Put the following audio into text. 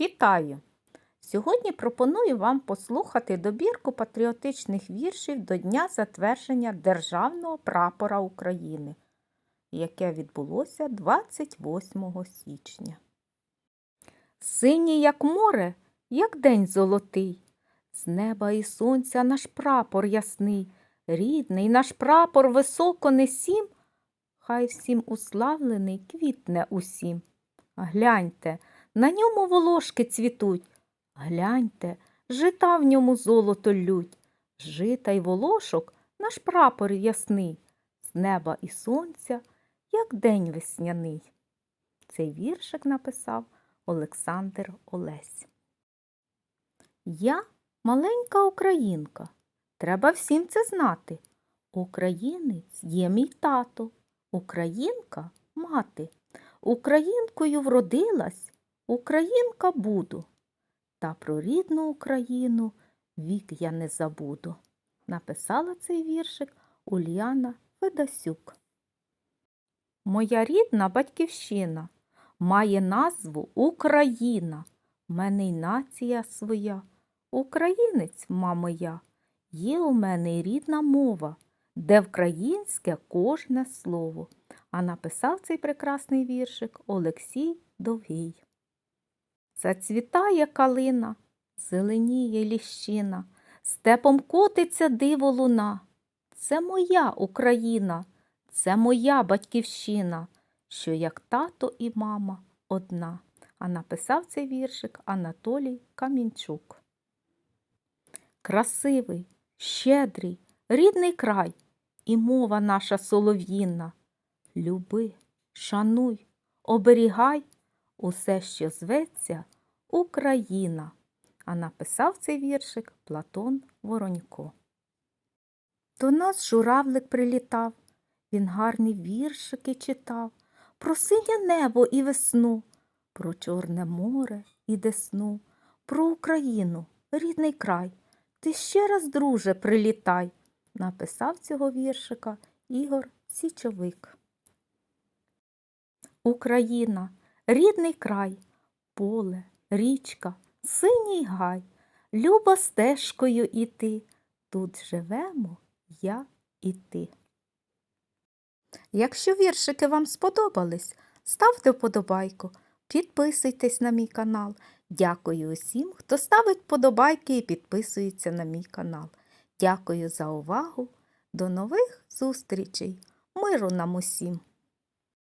Вітаю! Сьогодні пропоную вам послухати добірку патріотичних віршів до Дня затвердження Державного прапора України, яке відбулося 28 січня. Синій, як море, як день золотий, з неба і сонця наш прапор ясний, рідний наш прапор високо несім, хай всім уславлений квітне усім. Гляньте, на ньому волошки цвітуть. Гляньте, жита в ньому золото лють. Жита й волошок наш прапор ясний, з неба і сонця, як день весняний. Цей віршик написав Олександр Олесь. Я маленька українка. Треба всім це знати. Українець є мій тато, українка мати. Українкою вродилась, українка буду. Та про рідну Україну вік я не забуду. Написала цей віршик Ульяна Федасюк. Моя рідна батьківщина має назву Україна. В мене й нація своя. Українець, мамо я. Є у мене й рідна мова, де вкраїнське кожне слово. А написав цей прекрасний віршик Олексій Довгий. Зацвітає калина, зеленіє ліщина, степом котиться диво луна. Це моя Україна, це моя батьківщина, що як тато і мама одна. А написав цей віршик Анатолій Камінчук. Красивий, щедрий, рідний край і мова наша солов'їна. Люби, шануй, оберігай усе, що зветься Україна. А написав цей віршик Платон Воронько. До нас журавлик прилітав, він гарні віршики читав про синє небо і весну, про Чорне море і десну, про Україну, рідний край. Ти ще раз, друже, прилітай, написав цього віршика Ігор Січовик. Україна, рідний край, поле, річка, синій гай, любо стежкою іти. Тут живемо я і ти. Якщо віршики вам сподобались, ставте вподобайку, підписуйтесь на мій канал. Дякую усім, хто ставить вподобайки і підписується на мій канал. Дякую за увагу. До нових зустрічей. Миру нам усім!